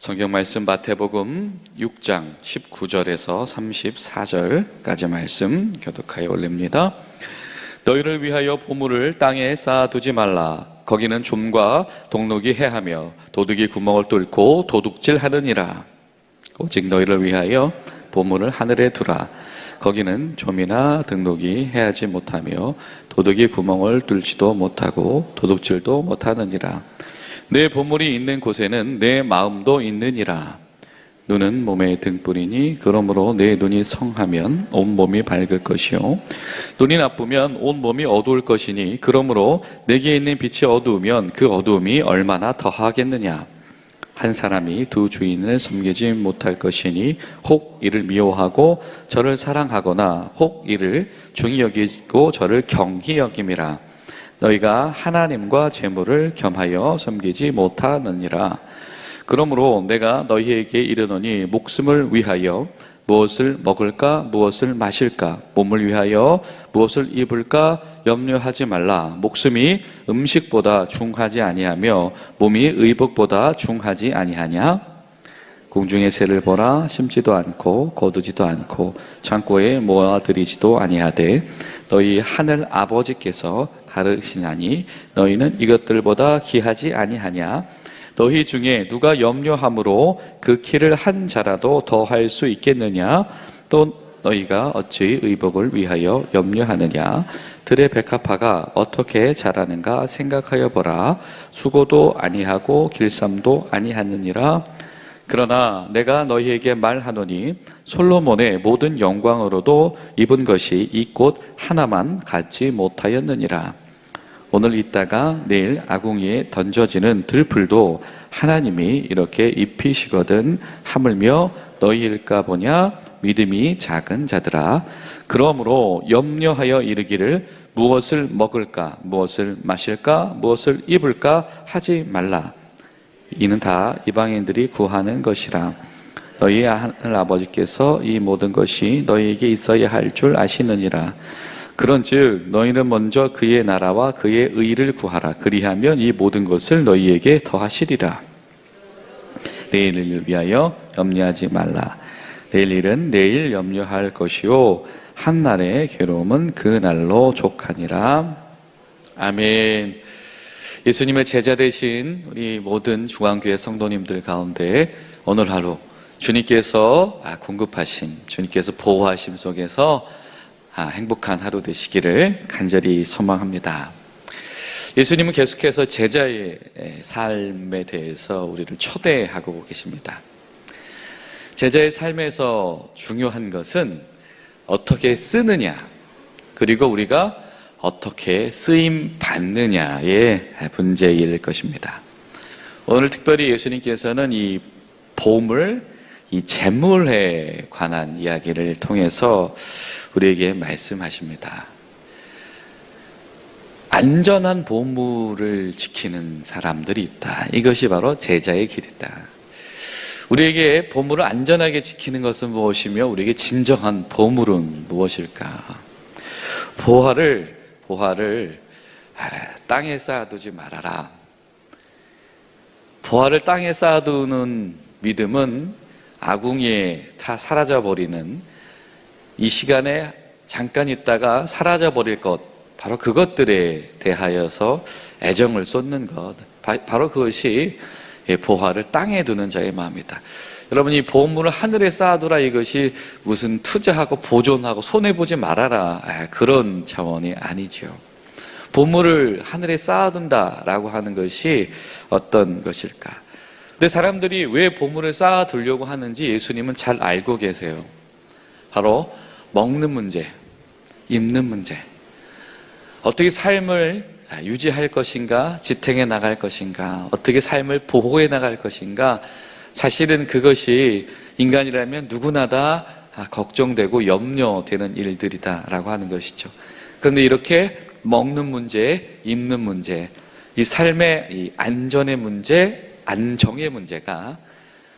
성경 말씀 마태복음 6장 19절에서 34절까지 말씀 교독하여 올립니다. 너희를 위하여 보물을 땅에 쌓아두지 말라. 거기는 좀과 동록이 해하며 도둑이 구멍을 뚫고 도둑질하느니라. 오직 너희를 위하여 보물을 하늘에 두라. 거기는 좀이나 등록이 해하지 못하며 도둑이 구멍을 뚫지도 못하고 도둑질도 못하느니라. 내 보물이 있는 곳에는 내 마음도 있느니라. 눈은 몸의 등불이니 그러므로 내 눈이 성하면 온 몸이 밝을 것이요. 눈이 나쁘면 온 몸이 어두울 것이니 그러므로 내게 있는 빛이 어두우면 그 어두움이 얼마나 더하겠느냐. 한 사람이 두 주인을 섬기지 못할 것이니 혹 이를 미워하고 저를 사랑하거나 혹 이를 중히 여기고 저를 경히 여김이라 너희가 하나님과 재물을 겸하여 섬기지 못하느니라. 그러므로 내가 너희에게 이르노니 목숨을 위하여 무엇을 먹을까 무엇을 마실까 몸을 위하여 무엇을 입을까 염려하지 말라. 목숨이 음식보다 중하지 아니하며 몸이 의복보다 중하지 아니하냐? 공중의 새를 보라. 심지도 않고 거두지도 않고 창고에 모아들이지도 아니하되 너희 하늘 아버지께서 가르시나니 너희는 이것들보다 귀하지 아니하냐? 너희 중에 누가 염려함으로 그 키를 한 자라도 더 할 수 있겠느냐? 또 너희가 어찌 의복을 위하여 염려하느냐? 들의 백합화가 어떻게 자라는가 생각하여 보라. 수고도 아니하고 길쌈도 아니하느니라 그러나 내가 너희에게 말하노니 솔로몬의 모든 영광으로도 입은 것이 이 꽃 하나만 갖지 못하였느니라. 오늘 있다가 내일 아궁이에 던져지는 들풀도 하나님이 이렇게 입히시거든 하물며 너희일까 보냐? 믿음이 작은 자들아. 그러므로 염려하여 이르기를 무엇을 먹을까? 무엇을 마실까? 무엇을 입을까? 하지 말라 이는 다 이방인들이 구하는 것이라. 너희 하늘 아버지께서 이 모든 것이 너희에게 있어야 할 줄 아시느니라. 그런즉 너희는 먼저 그의 나라와 그의 의를 구하라. 그리하면 이 모든 것을 너희에게 더하시리라. 내일을 위하여 염려하지 말라. 내일 일은 내일 염려할 것이요. 한 날의 괴로움은 그 날로 족하니라. 아멘 예수님의 제자 되신 우리 모든 중앙교회 성도님들 가운데 오늘 하루 주님께서 아, 공급하심 주님께서 보호하심 속에서 아, 행복한 하루 되시기를 간절히 소망합니다. 예수님은 계속해서 제자의 삶에 대해서 우리를 초대하고 계십니다. 제자의 삶에서 중요한 것은 어떻게 쓰느냐, 그리고 우리가 어떻게 쓰임 받느냐의 문제일 것입니다. 오늘 특별히 예수님께서는 이 보물, 이 재물에 관한 이야기를 통해서 우리에게 말씀하십니다. 안전한 보물을 지키는 사람들이 있다. 이것이 바로 제자의 길이다. 우리에게 보물을 안전하게 지키는 것은 무엇이며 우리에게 진정한 보물은 무엇일까? 보화를 보화를 아, 땅에 쌓아두지 말아라. 보화를 땅에 쌓아두는 믿음은 아궁이에 다 사라져 버리는 이 시간에 잠깐 있다가 사라져 버릴 것 바로 그것들에 대하여서 애정을 쏟는 것 바로 그것이 보화를 땅에 두는 자의 마음이다. 여러분 이 보물을 하늘에 쌓아두라 이것이 무슨 투자하고 보존하고 손해 보지 말아라 그런 차원이 아니죠. 보물을 하늘에 쌓아둔다라고 하는 것이 어떤 것일까? 근데 사람들이 왜 보물을 쌓아두려고 하는지 예수님은 잘 알고 계세요. 바로 먹는 문제, 입는 문제. 어떻게 삶을 유지할 것인가, 지탱해 나갈 것인가, 어떻게 삶을 보호해 나갈 것인가, 사실은 그것이 인간이라면 누구나 다 걱정되고 염려되는 일들이다라고 하는 것이죠. 그런데 이렇게 먹는 문제, 입는 문제, 이 삶의 이 안전의 문제, 안정의 문제가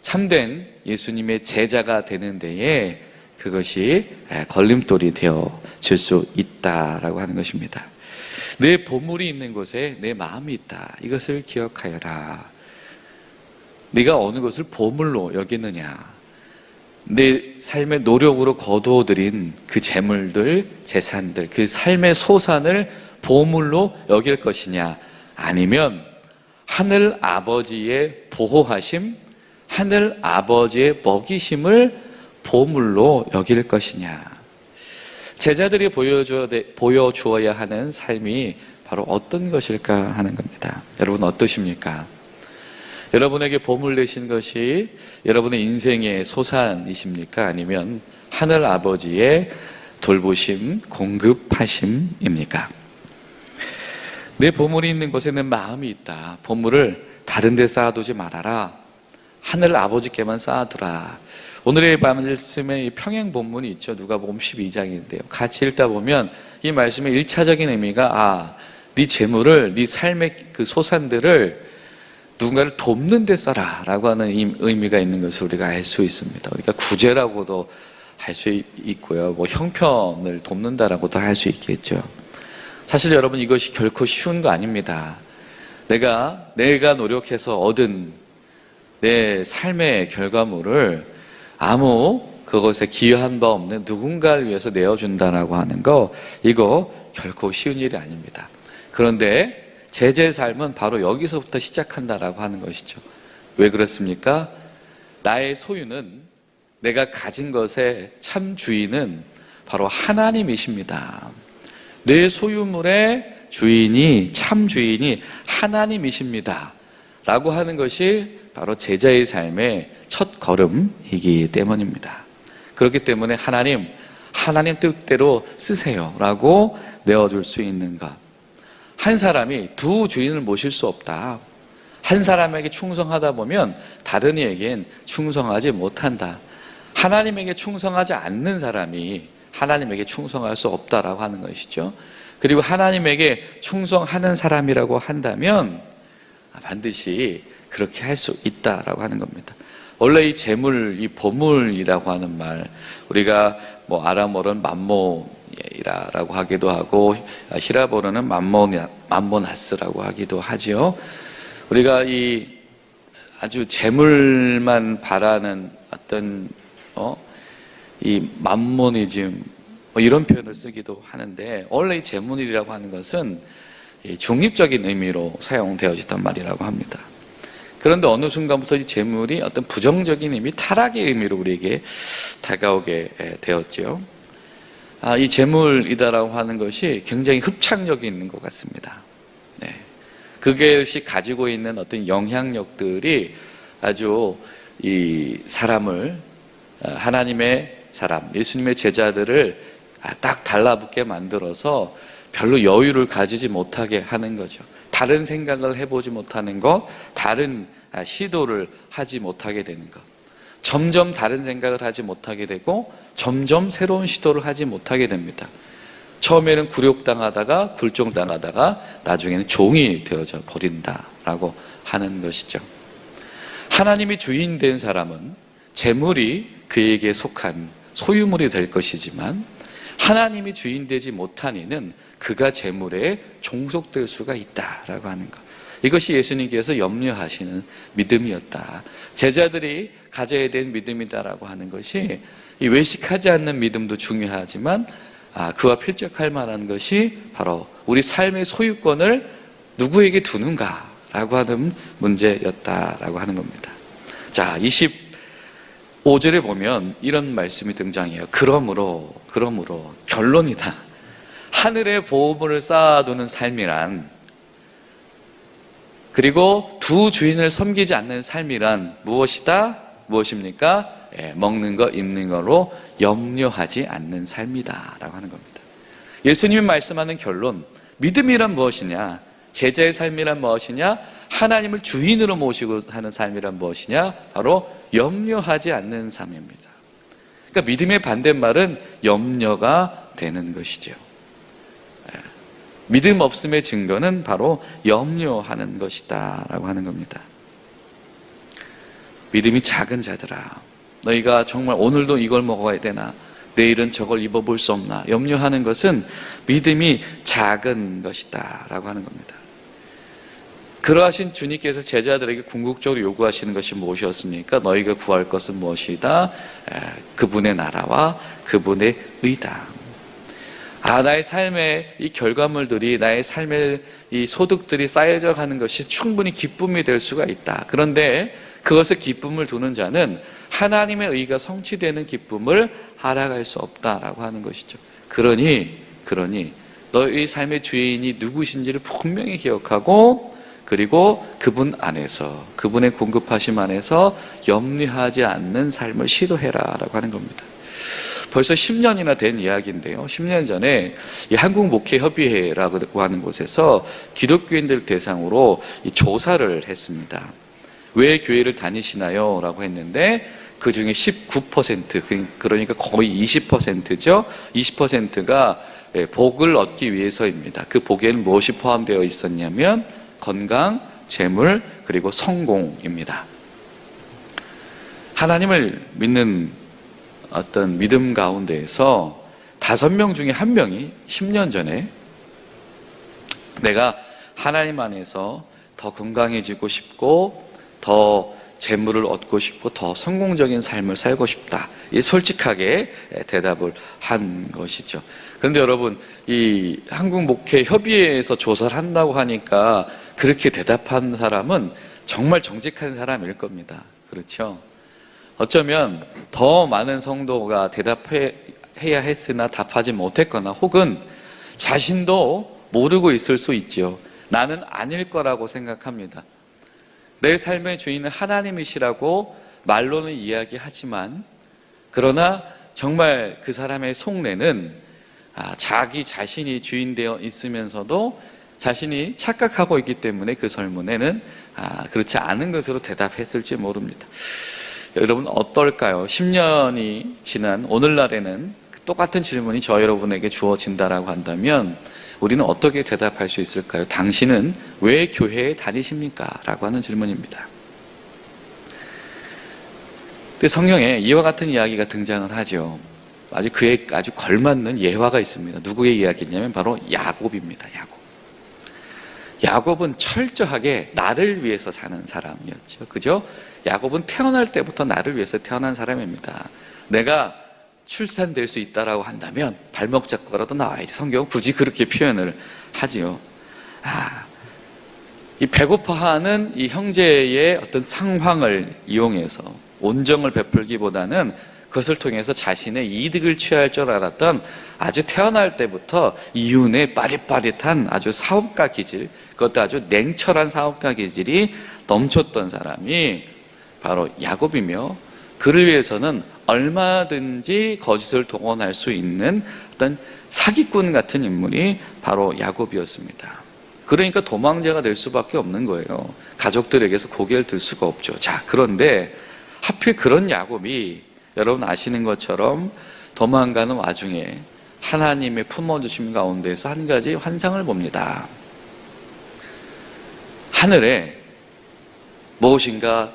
참된 예수님의 제자가 되는 데에 그것이 걸림돌이 되어 질 수 있다라고 하는 것입니다. 내 보물이 있는 곳에 내 마음이 있다. 이것을 기억하여라. 네가 어느 것을 보물로 여기느냐? 내 삶의 노력으로 거두어들인 그 재물들, 재산들, 그 삶의 소산을 보물로 여길 것이냐? 아니면 하늘 아버지의 보호하심, 하늘 아버지의 먹이심을 보물로 여길 것이냐? 제자들이 보여주어야 하는 삶이 바로 어떤 것일까 하는 겁니다. 여러분 어떠십니까? 여러분에게 보물 되신 것이 여러분의 인생의 소산이십니까? 아니면 하늘 아버지의 돌보심, 공급하심입니까? 내 보물이 있는 곳에 는 마음이 있다. 보물을 다른 데 쌓아두지 말아라. 하늘 아버지께만 쌓아두라. 오늘의 말씀에 이 평행 본문이 있죠. 누가복음 12장인데요. 같이 읽다 보면 이 말씀의 일차적인 의미가 아, 네 재물을 네 삶의 그 소산들을 누군가를 돕는 데 써라 라고 하는 이 의미가 있는 것을 우리가 알 수 있습니다. 우리가 구제라고도 할 수 있고요. 뭐 형편을 돕는다라고도 할 수 있겠죠. 사실 여러분 이것이 결코 쉬운 거 아닙니다. 내가 내가 노력해서 얻은 내 삶의 결과물을 아무 그것에 기여한 바 없는 누군가를 위해서 내어준다라고 하는 거 이거 결코 쉬운 일이 아닙니다. 그런데 제자의 삶은 바로 여기서부터 시작한다라고 하는 것이죠. 왜 그렇습니까? 나의 소유는 내가 가진 것의 참 주인은 바로 하나님이십니다. 내 소유물의 주인이 참 주인이 하나님이십니다. 라고 하는 것이 바로 제자의 삶의 첫 걸음이기 때문입니다. 그렇기 때문에 하나님, 하나님 뜻대로 쓰세요. 라고 내어줄 수 있는 것. 한 사람이 두 주인을 모실 수 없다. 한 사람에게 충성하다 보면 다른 이에겐 충성하지 못한다. 하나님에게 충성하지 않는 사람이 하나님에게 충성할 수 없다라고 하는 것이죠. 그리고 하나님에게 충성하는 사람이라고 한다면 반드시 그렇게 할 수 있다라고 하는 겁니다. 원래 이 재물, 이 보물이라고 하는 말, 우리가 뭐 아람어로는 맘모 이라고 하기도 하고 히라보로는 맘모니, 맘모나스라고 하기도 하지요. 우리가 이 아주 재물만 바라는 어떤 어, 이 맘모니즘 뭐 이런 표현을 쓰기도 하는데 원래 이 재물이라고 하는 것은 이 중립적인 의미로 사용되어졌단 말이라고 합니다. 그런데 어느 순간부터 이 재물이 어떤 부정적인 의미, 타락의 의미로 우리에게 다가오게 되었지요. 아, 이 재물이다라고 하는 것이 굉장히 흡착력이 있는 것 같습니다. 네. 그것이 가지고 있는 어떤 영향력들이 아주 이 사람을 어, 하나님의 사람, 예수님의 제자들을 아, 딱 달라붙게 만들어서 별로 여유를 가지지 못하게 하는 거죠. 다른 생각을 해보지 못하는 것, 다른 아, 시도를 하지 못하게 되는 것. 점점 다른 생각을 하지 못하게 되고, 점점 새로운 시도를 하지 못하게 됩니다. 처음에는 굴욕당하다가 굴종당하다가 나중에는 종이 되어져 버린다라고 하는 것이죠. 하나님이 주인 된 사람은 재물이 그에게 속한 소유물이 될 것이지만 하나님이 주인 되지 못한 이는 그가 재물에 종속될 수가 있다라고 하는 것. 이것이 예수님께서 염려하시는 믿음이었다. 제자들이 가져야 될 믿음이다라고 하는 것이 이 외식하지 않는 믿음도 중요하지만 아, 그와 필적할 만한 것이 바로 우리 삶의 소유권을 누구에게 두는가라고 하는 문제였다라고 하는 겁니다. 자, 25절에 보면 이런 말씀이 등장해요. 그러므로, 그러므로, 결론이다. 하늘의 보호물을 쌓아두는 삶이란, 그리고 두 주인을 섬기지 않는 삶이란 무엇이다? 무엇입니까? 예, 먹는 것, 입는 것으로 염려하지 않는 삶이다. 라고 하는 겁니다. 예수님이 말씀하는 결론, 믿음이란 무엇이냐? 제자의 삶이란 무엇이냐? 하나님을 주인으로 모시고 하는 삶이란 무엇이냐? 바로 염려하지 않는 삶입니다. 그러니까 믿음의 반대말은 염려가 되는 것이죠. 예. 믿음 없음의 증거는 바로 염려하는 것이다. 라고 하는 겁니다. 믿음이 작은 자들아. 너희가 정말 오늘도 이걸 먹어야 되나? 내일은 저걸 입어볼 수 없나? 염려하는 것은 믿음이 작은 것이다. 라고 하는 겁니다. 그러하신 주님께서 제자들에게 궁극적으로 요구하시는 것이 무엇이었습니까? 너희가 구할 것은 무엇이다? 에, 그분의 나라와 그분의 의다. 아, 나의 삶의 이 결과물들이, 나의 삶의 이 소득들이 쌓여져 가는 것이 충분히 기쁨이 될 수가 있다. 그런데 그것에 기쁨을 두는 자는 하나님의 의가 성취되는 기쁨을 알아갈 수 없다라고 하는 것이죠. 그러니, 그러니, 너희 삶의 주인이 누구신지를 분명히 기억하고, 그리고 그분 안에서, 그분의 공급하심 안에서 염려하지 않는 삶을 시도해라 라고 하는 겁니다. 벌써 10년이나 된 이야기인데요. 10년 전에 이 한국 목회 협의회라고 하는 곳에서 기독교인들 대상으로 이 조사를 했습니다. 왜 교회를 다니시나요? 라고 했는데 그 중에 19% 그러니까 거의 20%죠. 20%가 예, 복을 얻기 위해서입니다. 그 복에는 무엇이 포함되어 있었냐면 건강, 재물, 그리고 성공입니다. 하나님을 믿는 어떤 믿음 가운데에서 다섯 명 중에 한 명이 10년 전에 내가 하나님 안에서 더 건강해지고 싶고 더 재물을 얻고 싶고 더 성공적인 삶을 살고 싶다. 이 솔직하게 대답을 한 것이죠. 그런데 여러분, 이 한국 목회 협의회에서 조사를 한다고 하니까 그렇게 대답한 사람은 정말 정직한 사람일 겁니다. 그렇죠? 어쩌면 더 많은 성도가 대답해야 했으나 답하지 못했거나 혹은 자신도 모르고 있을 수 있지요. 나는 아닐 거라고 생각합니다. 내 삶의 주인은 하나님이시라고 말로는 이야기하지만 그러나 정말 그 사람의 속내는 아, 자기 자신이 주인 되어 있으면서도 자신이 착각하고 있기 때문에 그 설문에는 아, 그렇지 않은 것으로 대답했을지 모릅니다. 여러분 어떨까요? 10년이 지난 오늘날에는 똑같은 질문이 저 여러분에게 주어진다라고 한다면 우리는 어떻게 대답할 수 있을까요? 당신은 왜 교회에 다니십니까? 라고 하는 질문입니다. 근데 성경에 이와 같은 이야기가 등장을 하죠. 아주 그에 아주 걸맞는 예화가 있습니다. 누구의 이야기냐면 바로 야곱입니다. 야곱. 야곱은 철저하게 나를 위해서 사는 사람이었죠. 그죠? 야곱은 태어날 때부터 나를 위해서 태어난 사람입니다. 내가 출산될 수 있다라고 한다면 발목 잡고라도 나와야지. 성경 굳이 그렇게 표현을 하지요. 아, 이 배고파하는 이 형제의 어떤 상황을 이용해서 온정을 베풀기보다는 그것을 통해서 자신의 이득을 취할 줄 알았던 아주 태어날 때부터 이윤의 빠릿빠릿한 아주 사업가 기질, 그것도 아주 냉철한 사업가 기질이 넘쳤던 사람이 바로 야곱이며 그를 위해서는 얼마든지 거짓을 동원할 수 있는 어떤 사기꾼 같은 인물이 바로 야곱이었습니다. 그러니까 도망자가 될 수밖에 없는 거예요. 가족들에게서 고개를 들 수가 없죠. 자, 그런데 하필 그런 야곱이 여러분 아시는 것처럼 도망가는 와중에 하나님의 품어주심 가운데서 한 가지 환상을 봅니다. 하늘에 무엇인가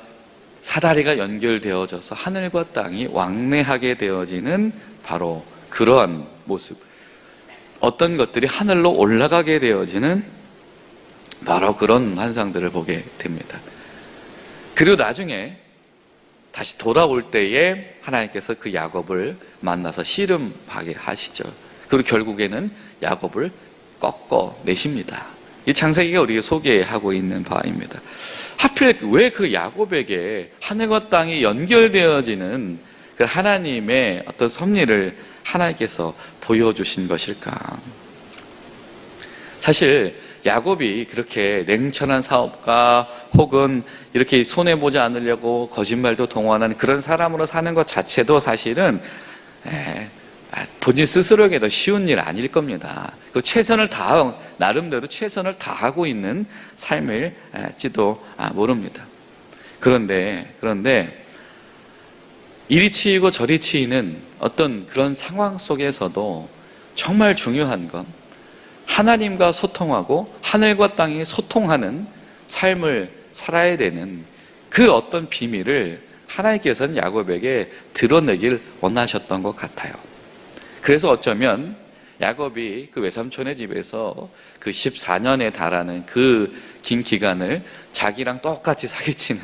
사다리가 연결되어져서 하늘과 땅이 왕래하게 되어지는 바로 그러한 모습. 어떤 것들이 하늘로 올라가게 되어지는 바로 그런 환상들을 보게 됩니다. 그리고 나중에 다시 돌아올 때에 하나님께서 그 야곱을 만나서 씨름하게 하시죠. 그리고 결국에는 야곱을 꺾어 내십니다. 이 창세기가 우리가 소개하고 있는 바입니다. 하필 왜 그 야곱에게 하늘과 땅이 연결되어지는 그 하나님의 어떤 섭리를 하나님께서 보여주신 것일까? 사실 야곱이 그렇게 냉철한 사업가 혹은 이렇게 손해 보지 않으려고 거짓말도 동원하는 그런 사람으로 사는 것 자체도 사실은 에, 아, 본인 스스로에게도 쉬운 일 아닐 겁니다. 그 최선을 다 나름대로 최선을 다하고 있는 삶일지도 아, 모릅니다. 그런데 그런데 이리 치이고 저리 치이는 어떤 그런 상황 속에서도 정말 중요한 건 하나님과 소통하고 하늘과 땅이 소통하는 삶을 살아야 되는 그 어떤 비밀을 하나님께서는 야곱에게 드러내길 원하셨던 것 같아요. 그래서 어쩌면 야곱이 그 외삼촌의 집에서 그 14년에 달하는 그 긴 기간을 자기랑 똑같이 사기치는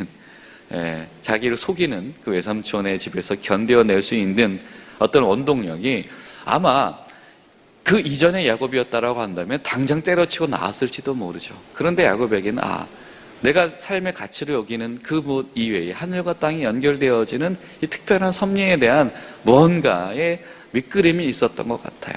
예, 자기를 속이는 그 외삼촌의 집에서 견뎌낼 수 있는 어떤 원동력이 아마 그 이전의 야곱이었다라고 한다면 당장 때려치고 나왔을지도 모르죠. 그런데 야곱에게는 아 내가 삶의 가치를 여기는 그 무엇 이외에 하늘과 땅이 연결되어지는 이 특별한 섭리에 대한 무언가의 밑그림이 있었던 것 같아요.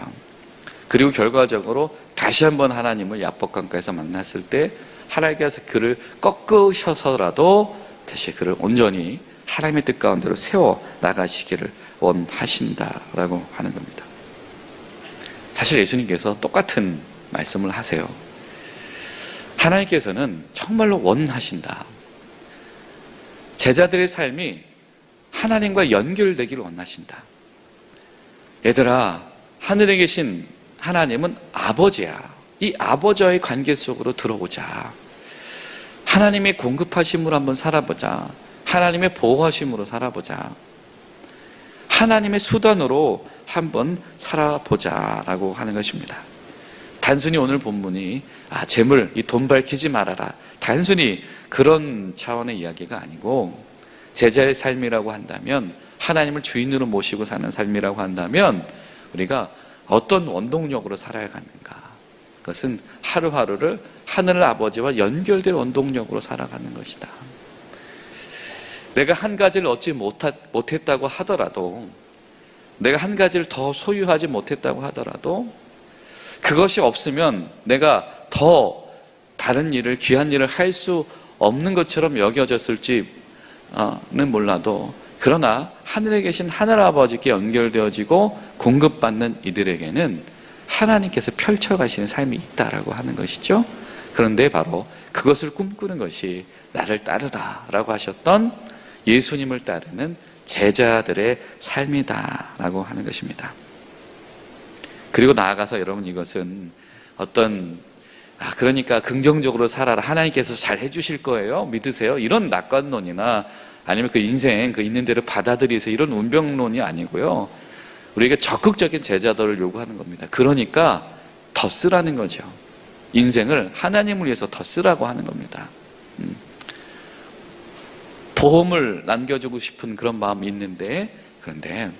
그리고 결과적으로 다시 한번 하나님을 야복강가에서 만났을 때 하나님께서 그를 꺾으셔서라도 다시 그를 온전히 하나님의 뜻 가운데로 세워 나가시기를 원하신다라고 하는 겁니다. 사실 예수님께서 똑같은 말씀을 하세요. 하나님께서는 정말로 원하신다. 제자들의 삶이 하나님과 연결되기를 원하신다. 얘들아, 하늘에 계신 하나님은 아버지야. 이 아버지와의 관계 속으로 들어오자. 하나님의 공급하심으로 한번 살아보자. 하나님의 보호하심으로 살아보자. 하나님의 수단으로 한번 살아보자라고 하는 것입니다. 단순히 오늘 본문이 아 재물 이 돈 밝히지 말아라 단순히 그런 차원의 이야기가 아니고 제자의 삶이라고 한다면 하나님을 주인으로 모시고 사는 삶이라고 한다면 우리가 어떤 원동력으로 살아야 하는가 그것은 하루하루를 하늘 아버지와 연결된 원동력으로 살아가는 것이다. 내가 한 가지를 얻지 못했다고 하더라도 내가 한 가지를 더 소유하지 못했다고 하더라도 그것이 없으면 내가 더 다른 일을 귀한 일을 할 수 없는 것처럼 여겨졌을지는 몰라도 그러나 하늘에 계신 하늘 아버지께 연결되어지고 공급받는 이들에게는 하나님께서 펼쳐가시는 삶이 있다라고 하는 것이죠. 그런데 바로 그것을 꿈꾸는 것이 나를 따르라라고 하셨던 예수님을 따르는 제자들의 삶이다라고 하는 것입니다. 그리고 나아가서 여러분 이것은 어떤 아 그러니까 긍정적으로 살아라. 하나님께서 잘 해주실 거예요. 믿으세요. 이런 낙관론이나 아니면 그 인생 그 있는 대로 받아들이세요. 이런 운명론이 아니고요. 우리에게 적극적인 제자도를 요구하는 겁니다. 그러니까 더 쓰라는 거죠. 인생을 하나님을 위해서 더 쓰라고 하는 겁니다. 음. 보험을 남겨주고 싶은 그런 마음이 있는데 그런데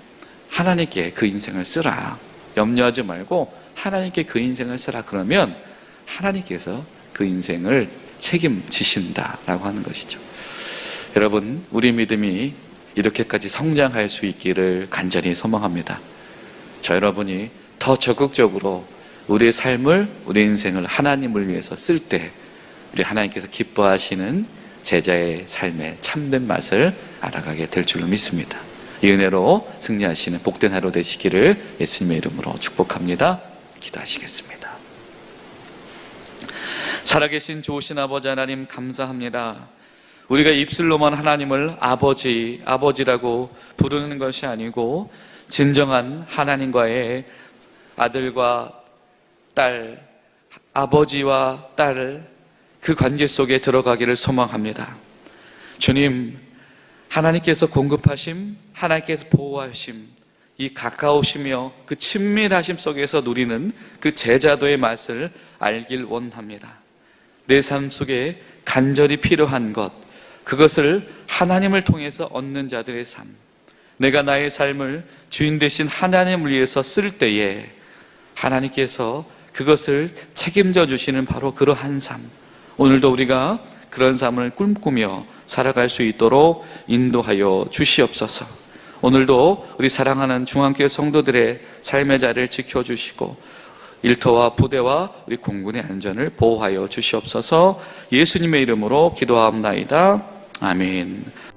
하나님께 그 인생을 쓰라 염려하지 말고 하나님께 그 인생을 쓰라 그러면 하나님께서 그 인생을 책임지신다라고 하는 것이죠. 여러분, 우리 믿음이 이렇게까지 성장할 수 있기를 간절히 소망합니다. 저 여러분이 더 적극적으로 우리의 삶을, 우리 인생을 하나님을 위해서 쓸 때, 우리 하나님께서 기뻐하시는 제자의 삶의 참된 맛을 알아가게 될 줄로 믿습니다. 이 은혜로 승리하시는 복된 하루 되시기를 예수님의 이름으로 축복합니다. 기도하시겠습니다. 살아계신 좋으신 아버지 하나님 감사합니다. 우리가 입술로만 하나님을 아버지, 아버지라고 부르는 것이 아니고 진정한 하나님과의 아들과 딸, 아버지와 딸, 그 관계 속에 들어가기를 소망합니다. 주님, 하나님께서 공급하심, 하나님께서 보호하심, 이 가까우시며 그 친밀하심 속에서 누리는 그 제자도의 맛을 알길 원합니다. 내 삶 속에 간절히 필요한 것, 그것을 하나님을 통해서 얻는 자들의 삶. 내가 나의 삶을 주인 되신 하나님을 위해서 쓸 때에 하나님께서 그것을 책임져 주시는 바로 그러한 삶. 오늘도 우리가 그런 삶을 꿈꾸며 살아갈 수 있도록 인도하여 주시옵소서. 오늘도 우리 사랑하는 중앙교회 성도들의 삶의 자리를 지켜주시고 일터와 부대와 우리 공군의 안전을 보호하여 주시옵소서 예수님의 이름으로 기도하옵나이다. 아멘.